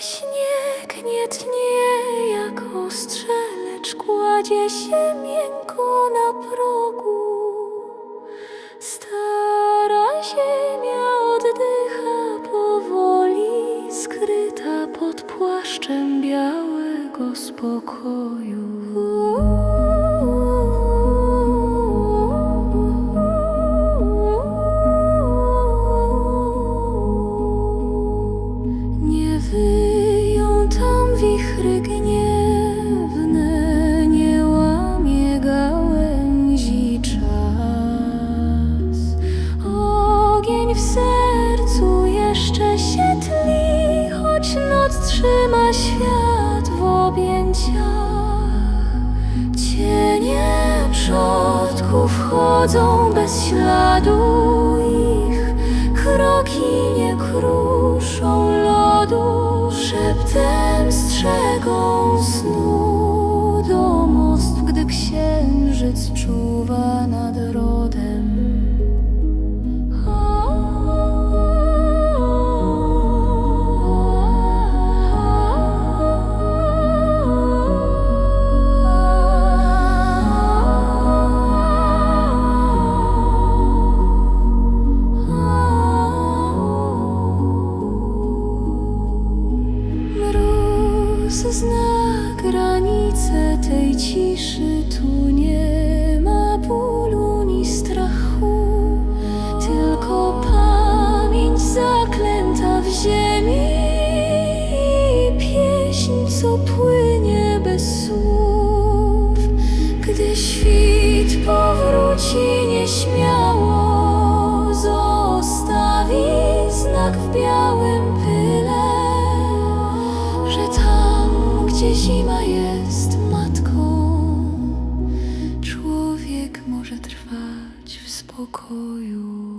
Śnieg nie tnie jak ostrze, lecz kładzie się miękko na progu. Stara ziemia oddycha powoli, skryta pod płaszczem białego spokoju. Trzyma świat w objęciach. Cienie przodków chodzą bez śladu ich kroki nie kruszą lodu, szeptem strzegą snu domostw, gdy księżyc czuwa nad rodem. Granice tej ciszy, tu nie ma bólu ni strachu, tylko pamięć zaklęta w ziemi i pieśń, co płynie bez słów. Gdy świt powróci nieśmiało, zostawi znak w białym pyle że tam, gdzie zima jest こよ